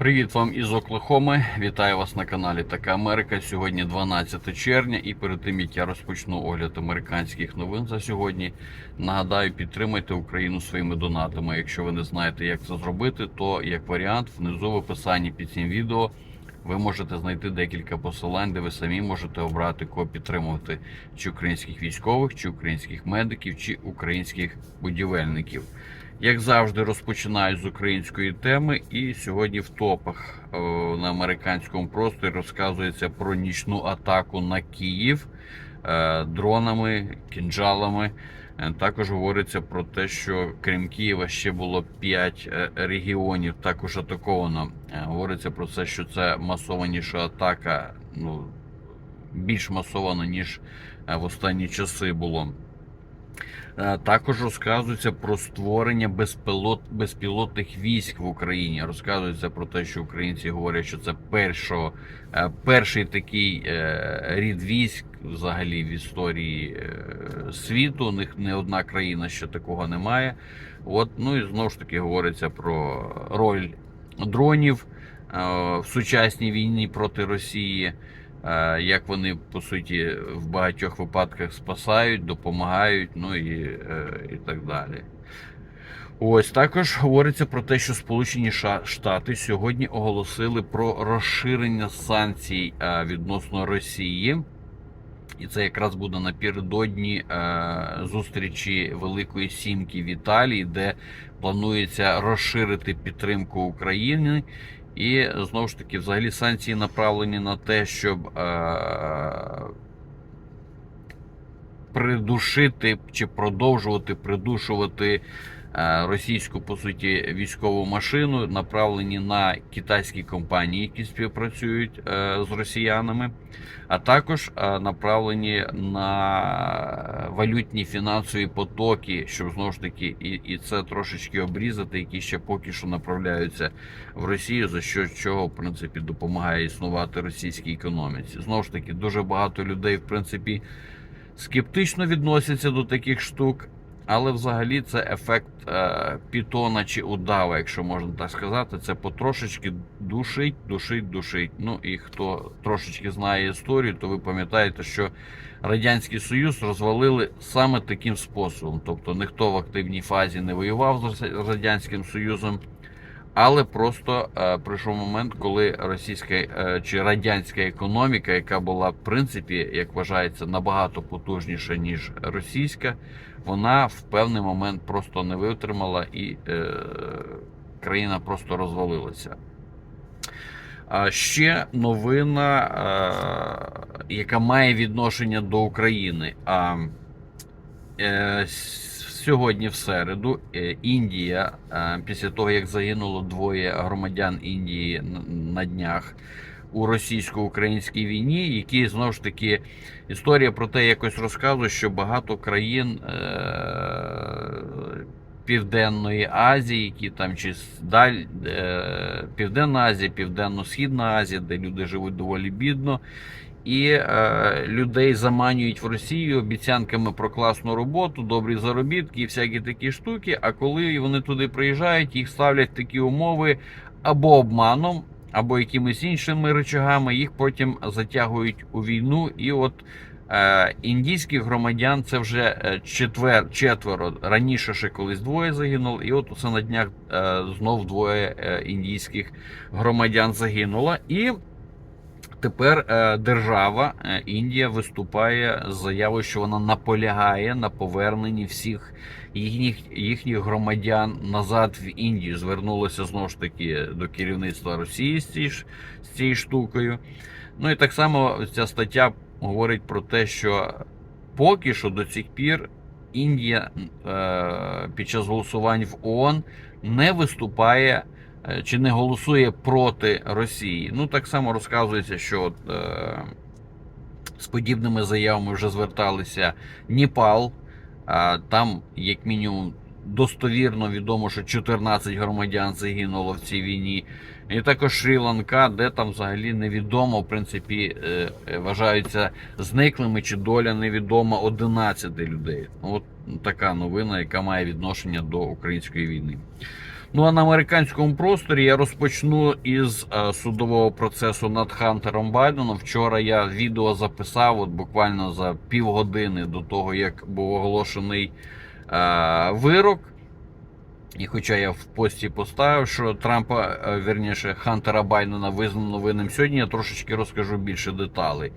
Привіт вам із Оклахоми. Вітаю вас на каналі Така Америка. Сьогодні 12 червня, і перед тим як я розпочну огляд американських новин за сьогодні, нагадаю, підтримайте Україну своїми донатами. Якщо ви не знаєте, як це зробити, то як варіант внизу в описанні під цим відео ви можете знайти декілька посилань, де ви самі можете обрати кого підтримувати чи українських військових, чи українських медиків, чи українських будівельників. Як завжди, розпочинаю з української теми, і сьогодні в топах е, на американському просторі розказується про нічну атаку на Київ е, дронами, кінжалами. Е, Також говориться про те, що крім Києва ще було 5 регіонів також атаковано. Говориться про те, що це масованіша атака, ну більш масована ніж в останні часи було. Е, Також розказується про створення безпілот, безпілотних військ в Україні. Розказується про те, що українці говорять, що це першо, е, перший такий е, рід військ взагалі в історії світу. У них не одна країна ще такого немає. От, ну і знову ж таки говориться про роль дронів в сучасній війні проти Росії. Е, Як вони по суті в багатьох випадках спасають, допомагають, ну і, е, і так далі. Ось також говориться про те, що Сполучені Штати сьогодні оголосили про розширення санкцій е, відносно Росії. І це якраз буде напередодні зустрічі Великої Сімки в Італії, де планується розширити підтримку України. І знову ж таки, взагалі, санкції направлені на те, щоб е, придушити чи продовжувати придушувати російську по суті військову машину, направлені на китайські компанії, які співпрацюють е, з росіянами, а також е, направлені на валютні фінансові потоки, щоб знову ж таки і, і це трошечки обрізати, які ще поки що направляються в Росію, за що чого в принципі допомагає існувати російській економіці. Знову ж таки, дуже багато людей, в принципі, скептично відносяться до таких штук. Але взагалі це ефект е, пітона чи удава, якщо можна так сказати. Це потрошечки душить, душить, душить. Ну і хто трошечки знає історію, то ви пам'ятаєте, що Радянський Союз розвалили саме таким способом. Тобто ніхто в активній фазі не воював з Радянським Союзом, але просто е, прийшов момент, коли російська е, чи радянська економіка, яка була в принципі, як вважається, набагато потужніша ніж російська, вона в певний момент просто не витримала і е, країна просто розвалилася. А ще новина, е, яка має відношення до України. А е, сьогодні, в середу, е, Індія, е, після того як загинуло двоє громадян Індії на днях у російсько-українській війні, які знову ж таки історія про те якось розказує, що багато країн. Е, Південної Азії, які там чи даль, Південна Азія, Південно-Східна Азія, де люди живуть доволі бідно, і е, людей заманюють в Росію обіцянками про класну роботу, добрі заробітки і всякі такі штуки. А коли вони туди приїжджають, їх ставлять такі умови або обманом, або якимись іншими речагами, їх потім затягують у війну. І от е, індійських громадян це вже е, четвер, четверо. Раніше ще колись двоє загинуло, і от усе на днях е, знов двоє е, індійських громадян загинуло. І Тепер е, держава е, Індія виступає з заявою, що вона наполягає на поверненні всіх їхніх їхніх громадян назад в Індію. Звернулася знову ж таки до керівництва Росії з цією, з цією штукою. Ну і так само ця стаття говорить про те, що поки що до цих пір Індія е, під час голосувань в ООН не виступає чи не голосує проти Росії. Ну так само розказується, що от, е, з подібними заявами вже зверталися Ніпал. А там, як мінімум, достовірно відомо, що 14 громадян загинуло в цій війні. І також Шрі-Ланка, де там взагалі невідомо, в принципі, е, е, вважаються зниклими чи доля невідома 11 людей. От така новина, яка має відношення до української війни. Ну а на американському просторі я розпочну із е, судового процесу над Хантером Байденом. Вчора я відео записав, от буквально за півгодини до того, як був оголошений е, вирок. І хоча я в пості поставив, що Трампа, е, вірніше, Хантера Байдена визнано винним сьогодні, я трошечки розкажу більше деталей.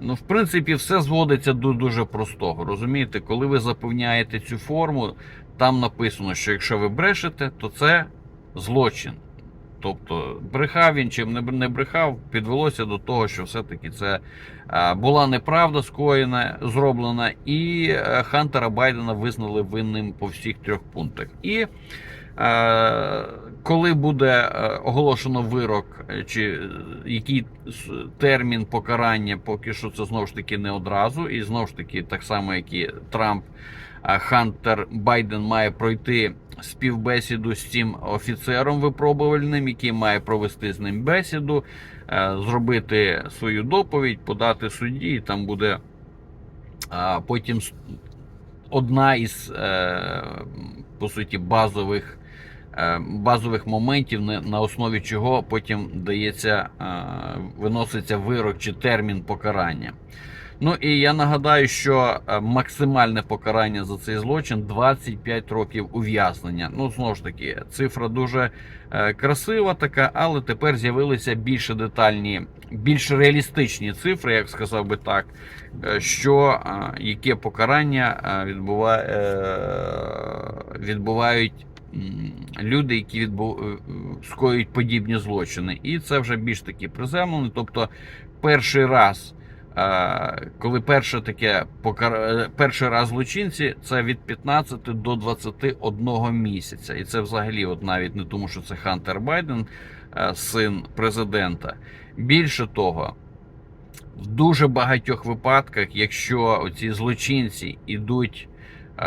Ну, в принципі, все зводиться до дуже простого. Розумієте, коли ви заповняєте цю форму, там написано, що якщо ви брешете, то це злочин. Тобто, брехав він чи не брехав, підвелося до того, що все-таки це була неправда скоєна, зроблена, і е, Хантера Байдена визнали винним по всіх трьох пунктах. І е, коли буде е, оголошено вирок, чи який термін покарання, поки що це знову ж таки не одразу, і знову ж таки, так само, як і Трамп, Хантер Байден має пройти співбесіду з цим офіцером випробувальним, який має провести з ним бесіду, е, зробити свою доповідь, подати судді, і там буде потім одна із е, по суті базових. е, Базових моментів, на основі чого потім дається, е, виноситься вирок чи термін покарання. Ну і я нагадаю, що е, максимальне покарання за цей злочин 25 років ув'язнення. Ну, знову ж таки, цифра дуже е, красива така, але тепер з'явилися більш детальні, більш реалістичні цифри, як сказав би так, е, що яке покарання відбува- е, відбувають. Люди, які відбу... скоюють подібні злочини, і це вже більш таки приземлено. Тобто, перший раз коли перше таке е, перший раз злочинці, це від 15 до 21 місяця. І це взагалі, от навіть не тому, що це Хантер Байден, е, син президента. Більше того, в дуже багатьох випадках, якщо оці злочинці йдуть е,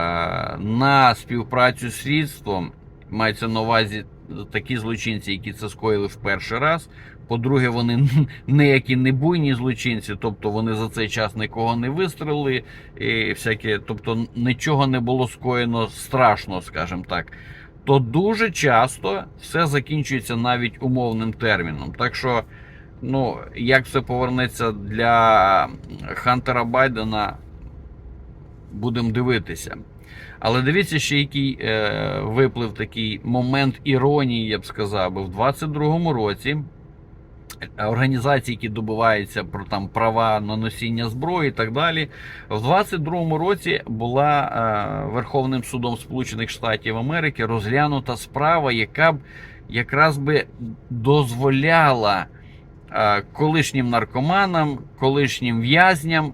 на співпрацю з слідством, мається на увазі такі злочинці, які це скоїли в перший раз. По-друге, вони ніякі не буйні злочинці, тобто вони за цей час нікого не вистрелили, і всяке, тобто нічого не було скоєно страшного, скажімо так. То дуже часто все закінчується навіть умовним терміном. Так що, ну, як все повернеться для Хантера Байдена, будемо дивитися. Але дивіться, ще який е, виплив такий момент іронії, я б сказав, в 22-му році організації, які добиваються про там права на носіння зброї і так далі. В 22-му році була е, Верховним судом Сполучених Штатів Америки розглянута справа, яка б якраз би дозволяла е, колишнім наркоманам, колишнім в'язням.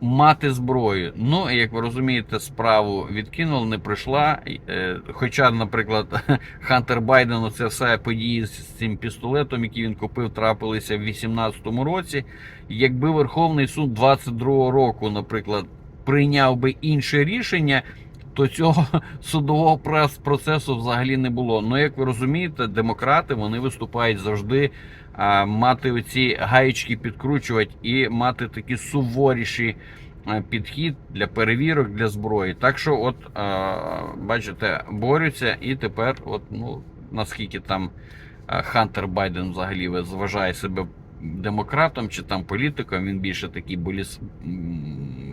Мати зброю. Ну, як ви розумієте, справу відкинули, не прийшла. Е, Хоча, наприклад, Хантер Байдену це все події з цим пістолетом, який він купив, трапилися в 18-му році. Якби Верховний суд 22-го року, наприклад, прийняв би інше рішення, то цього судового процесу взагалі не було. Ну, як ви розумієте, демократи вони виступають завжди мати оці гаєчки підкручувати і мати такі суворіші підхід для перевірок для зброї. Так що, от бачите, борються, і тепер, от ну наскільки там Хантер Байден взагалі вважає себе демократом чи там політиком, він більше такий боліс...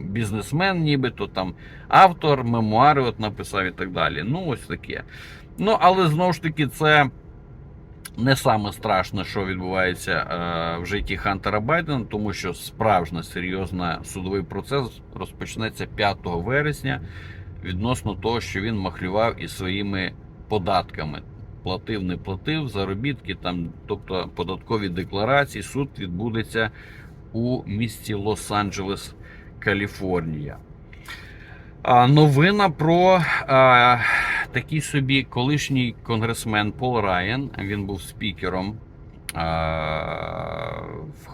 бізнесмен, нібито там автор, мемуари от написав і так далі. Ну, ось таке. Ну, але знову ж таки, це не саме страшне, що відбувається е, в житті Хантера Байдена, тому що справжній серйозний судовий процес розпочнеться 5 вересня відносно того, що він махлював із своїми податками. Платив, не платив, заробітки, там, тобто податкові декларації. Суд відбудеться у місті Лос-Анджелес, Каліфорнія. Новина про а, такий собі колишній конгресмен Пол Райан. Він був спікером а,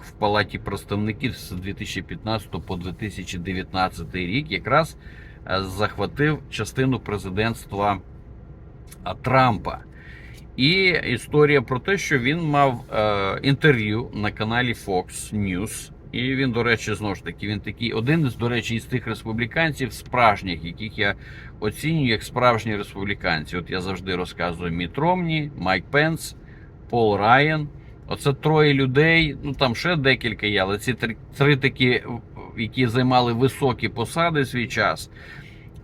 в, Палаті представників з 2015 по 2019 рік. Якраз захватив частину президентства Трампа. І історія про те, що він мав е, інтерв'ю на каналі Fox News І він, до речі, знову ж таки, він такий один з, до речі, із тих республіканців справжніх, яких я оцінюю як справжні республіканці. От я завжди розказую Міт Ромні, Майк Пенс, Пол Райан. Оце троє людей, ну там ще декілька є, але ці три, три такі, які займали високі посади свій час,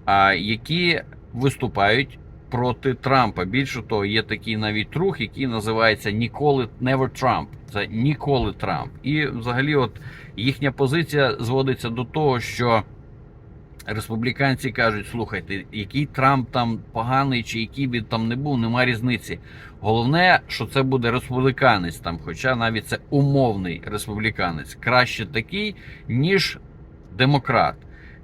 а які виступають проти Трампа. Більше того, є такий навіть рух, який називається Ніколи Never Trump. Це ніколи Трамп. І взагалі, от їхня позиція зводиться до того, що республіканці кажуть: слухайте, який Трамп там поганий, чи який він там не був, нема різниці. Головне, що це буде республіканець там, хоча навіть це умовний республіканець, краще такий, ніж демократ.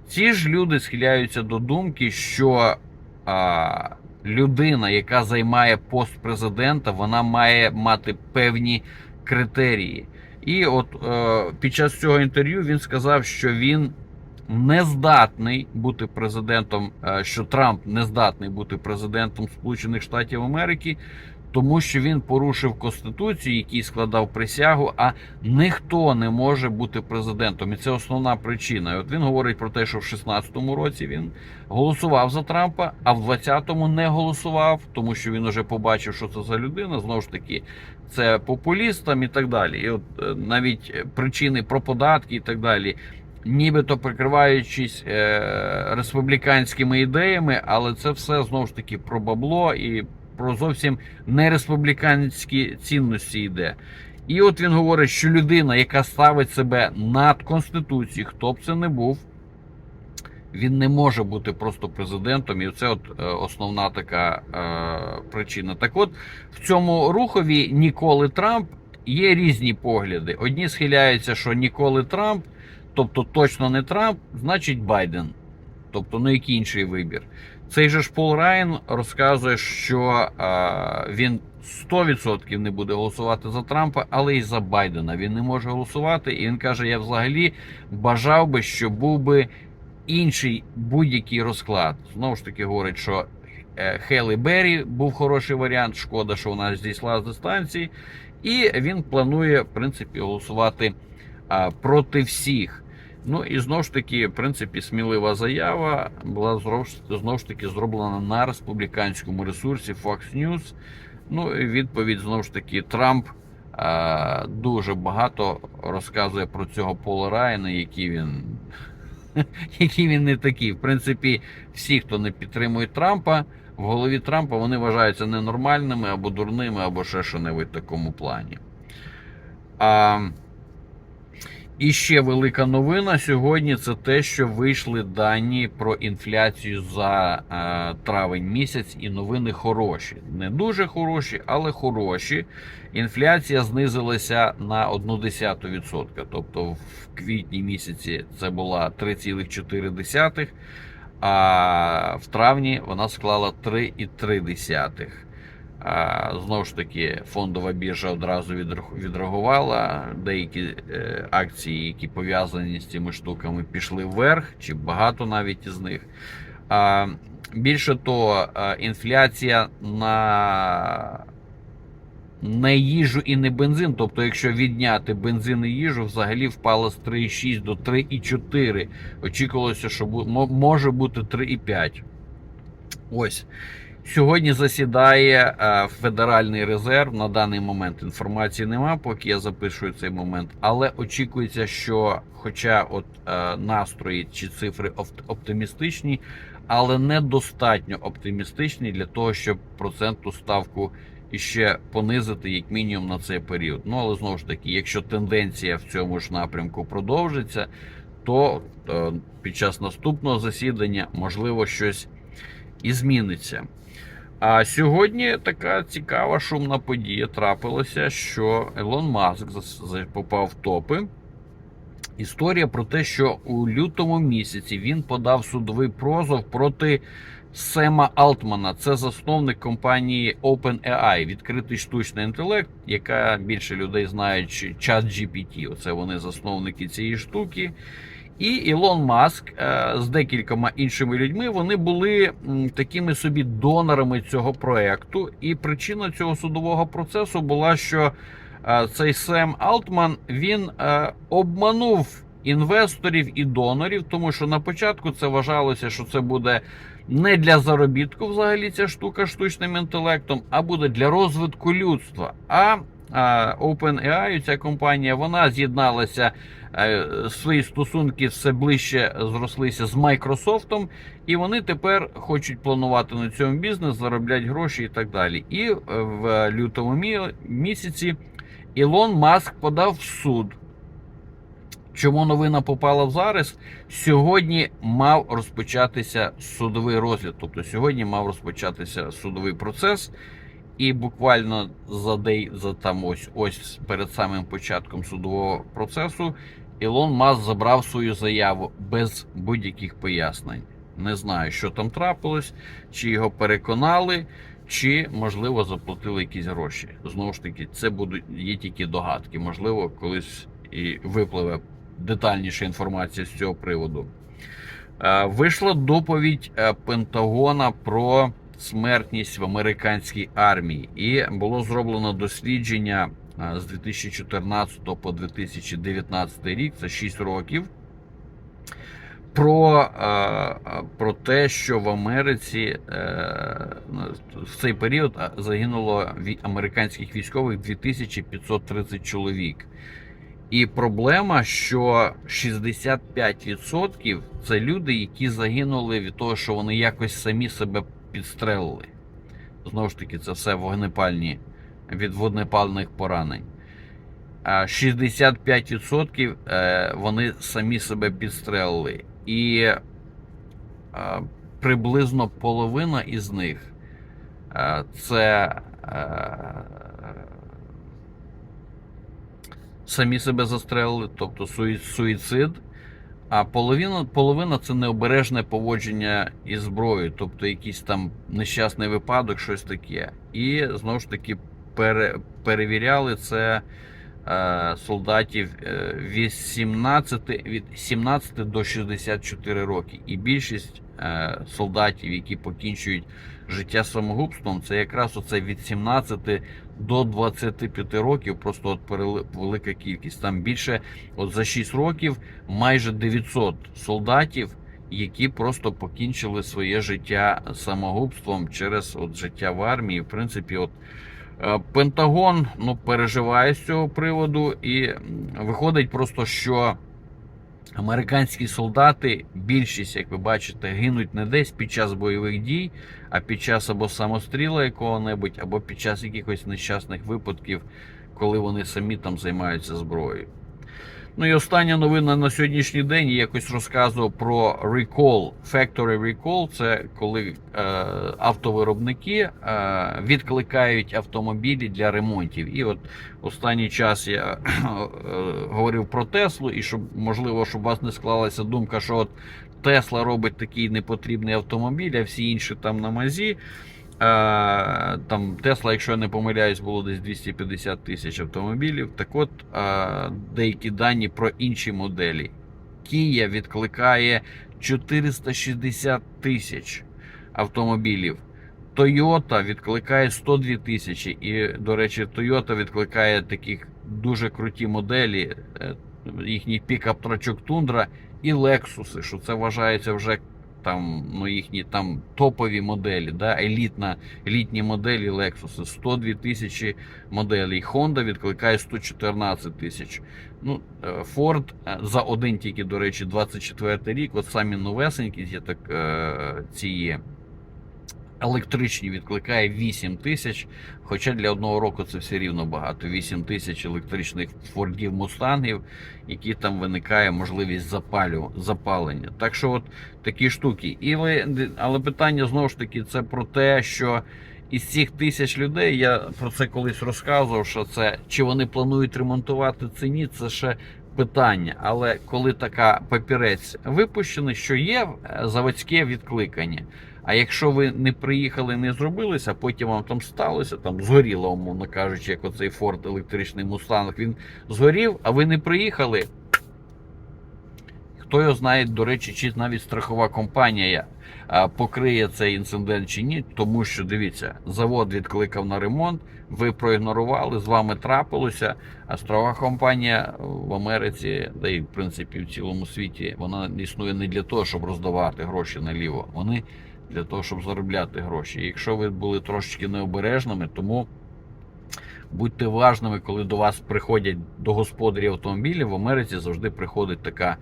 Ці ж люди схиляються до думки, що а, людина, яка займає пост президента, вона має мати певні критерії. І от е, під час цього інтерв'ю він сказав, що він не здатний бути президентом, е, що Трамп не здатний бути президентом Сполучених Штатів Америки, тому що він порушив конституцію, який складав присягу. А ніхто не може бути президентом, і це основна причина. І от він говорить про те, що в 16-му році він голосував за Трампа, а в 20-му не голосував, тому що він вже побачив, що це за людина. Знову ж таки, це популістам і так далі. І от е, навіть причини про податки і так далі. Нібито прикриваючись е, республіканськими ідеями, але це все знову ж таки про бабло і про зовсім не республіканські цінності йде. І от він говорить, що людина, яка ставить себе над Конституцією, хто б це не був, він не може бути просто президентом, і це от е, основна така е, причина. Так от в цьому рухові ніколи Трамп є різні погляди. Одні схиляються, що ніколи Трамп, тобто точно не Трамп, значить Байден. Тобто, ну який інший вибір. Цей же ж Пол Райан розказує, що е, він 100% не буде голосувати за Трампа, але і за Байдена він не може голосувати. І він каже: я взагалі бажав би, щоб був би інший будь-який розклад. Знову ж таки, говорить, що е, Хелі Беррі був хороший варіант. Шкода, що вона зійшла з дистанції. І він планує, в принципі, голосувати а, проти всіх. Ну і знову ж таки, в принципі, смілива заява була знову ж- таки зроблена на республіканському ресурсі Fox News. Ну і відповідь знову ж таки Трамп а, дуже багато розказує про цього Пола Райана, який він. Який він не такий. В принципі, всі, хто не підтримує Трампа, в голові Трампа вони вважаються ненормальними або дурними, або ще що-небудь в такому плані. А, і ще велика новина сьогодні це те, що вийшли дані про інфляцію за е, травень місяць, і новини хороші. Не дуже хороші, але хороші. Інфляція знизилася на 0,1%. Тобто в квітні місяці це була 3,4, а в травні вона склала 3,3. Знову ж таки, фондова біржа одразу відреагувала. Деякі е, акції, які пов'язані з цими штуками, пішли вверх, чи багато навіть із них. Більше того, інфляція на не їжу і не бензин. Тобто, якщо відняти бензин і їжу, взагалі впала з 3,6 до 3,4. Очікувалося, що може бути 3,5. Ось. Сьогодні засідає е, Федеральний резерв. На даний момент інформації нема, поки я записую цей момент. Але очікується, що, хоча от е, настрої чи цифри оп- оптимістичні, але недостатньо оптимістичні для того, щоб процентну ставку іще понизити як мінімум на цей період. Ну але знову ж таки, якщо тенденція в цьому ж напрямку продовжиться, то е, під час наступного засідання можливо щось і зміниться. А сьогодні така цікава шумна подія трапилася, що Елон Маск попав в топи. Історія про те, що у лютому місяці він подав судовий позов проти Сема Алтмана. Це засновник компанії OpenAI, відкритий штучний інтелект, яка більше людей знають чат GPT. Оце вони засновники цієї штуки. І Ілон Маск е, з декількома іншими людьми вони були такими собі донорами цього проекту. І причина цього судового процесу була, що е, цей Сем Алтман він е, обманув інвесторів і донорів, тому що на початку це вважалося, що це буде не для заробітку взагалі ця штука штучним інтелектом, а буде для розвитку людства. А OpenAI, ця компанія, вона з'єдналася е, свої стосунки все ближче зрослися з Майкрософтом, і вони тепер хочуть планувати на цьому бізнес, заробляти гроші і так далі. І е, в лютому місяці Ілон Маск подав в суд. Чому новина попала в зараз? Сьогодні мав розпочатися судовий розгляд. Тобто сьогодні мав розпочатися судовий процес, і буквально за дей, за там ось ось перед самим початком судового процесу Ілон Маск забрав свою заяву без будь-яких пояснень. Не знаю, що там трапилось, чи його переконали, чи можливо заплатили якісь гроші. Знову ж таки, це будуть є тільки догадки. Можливо, колись і випливе детальніша інформація з цього приводу. Е, Вийшла доповідь е, Пентагона про смертність в американській армії, і було зроблено дослідження з 2014 по 2019 рік, це 6 років. Про, про те, що в Америці е, в цей період загинуло американських військових 2530 чоловік. І проблема, що 65% це люди, які загинули від того, що вони якось самі себе підстрелили. Знову ж таки, це все вогнепальні від вогнепальних поранень. 65% е, вони самі себе підстрелили. І приблизно половина із них е, це е, самі себе застрелили, тобто суїцид. А половина, половина це необережне поводження із зброєю, тобто якийсь там нещасний випадок, щось таке. І знову ж таки пере, перевіряли це е, солдатів е, від 17, від 17 до 64 роки. І більшість солдатів, які покінчують життя самогубством, це якраз оце від 17 до 25 років, просто от велика кількість. Там більше, от за 6 років, майже 900 солдатів, які просто покінчили своє життя самогубством через от життя в армії. В принципі, от е, Пентагон ну, переживає з цього приводу, і виходить просто, що американські солдати, більшість, як ви бачите, гинуть не десь під час бойових дій, а під час або самостріла якого-небудь, або під час якихось нещасних випадків, коли вони самі там займаються зброєю. Ну і остання новина на сьогоднішній день я якось розказував про recall, factory recall. Це коли е, автовиробники е, відкликають автомобілі для ремонтів. І от останній час я е, говорив про Теслу, і щоб можливо, щоб у вас не склалася думка, що от Тесла робить такий непотрібний автомобіль, а всі інші там на мазі. Е, Там Тесла, якщо я не помиляюсь, було десь 250 тисяч автомобілів. Так от е, деякі дані про інші моделі. Kia відкликає 460 тисяч автомобілів. Toyota відкликає 102 тисячі. І, до речі, Toyota відкликає таких дуже круті моделі, е, їхній пікап трачок Тундра і Lexus, що це вважається вже там ну, їхні там топові моделі, да, елітна, елітні моделі Lexus, 102 тисячі моделей. Honda відкликає 114 тисяч. Ну, е, Ford е, за один тільки, до речі, 24 рік, от самі новесенькі, є так е, ці є. Електричні відкликає 8 тисяч, хоча для одного року це все рівно багато. 8 тисяч електричних фордів мустангів, які там виникає можливість запалю, запалення. Так що от такі штуки. І ви, але питання знову ж таки це про те, що із цих тисяч людей я про це колись розказував, що це чи вони планують ремонтувати це ні, це ще питання. Але коли така папірець випущений, що є е, заводське відкликання. А якщо ви не приїхали, не зробилися, потім вам там сталося, там згоріло, умовно кажучи, як оцей Форд електричний Мустанг, він згорів, а ви не приїхали. Хто його знає, до речі, чи навіть страхова компанія покриє цей інцидент чи ні, тому що дивіться, завод відкликав на ремонт, ви проігнорували, з вами трапилося. А страхова компанія в Америці, да і в принципі в цілому світі, вона існує не для того, щоб роздавати гроші наліво. Вони для того, щоб заробляти гроші. Якщо ви були трошечки необережними, тому будьте важними, коли до вас приходять до господарів автомобілів. В Америці завжди приходить така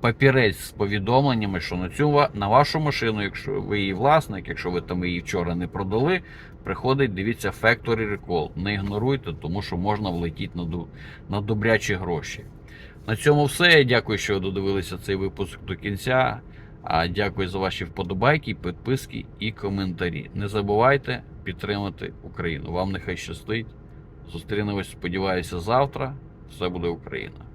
папірець з повідомленнями, що на цю на вашу машину, якщо ви її власник, якщо ви там її вчора не продали, приходить, дивіться, Factory Recall. Не ігноруйте, тому що можна влетіти на, на добрячі гроші. На цьому все. Дякую, що ви додивилися цей випуск до кінця. А дякую за ваші вподобайки, підписки і коментарі. Не забувайте підтримати Україну. Вам нехай щастить. Зустрінемось, сподіваюся, завтра. Все буде Україна.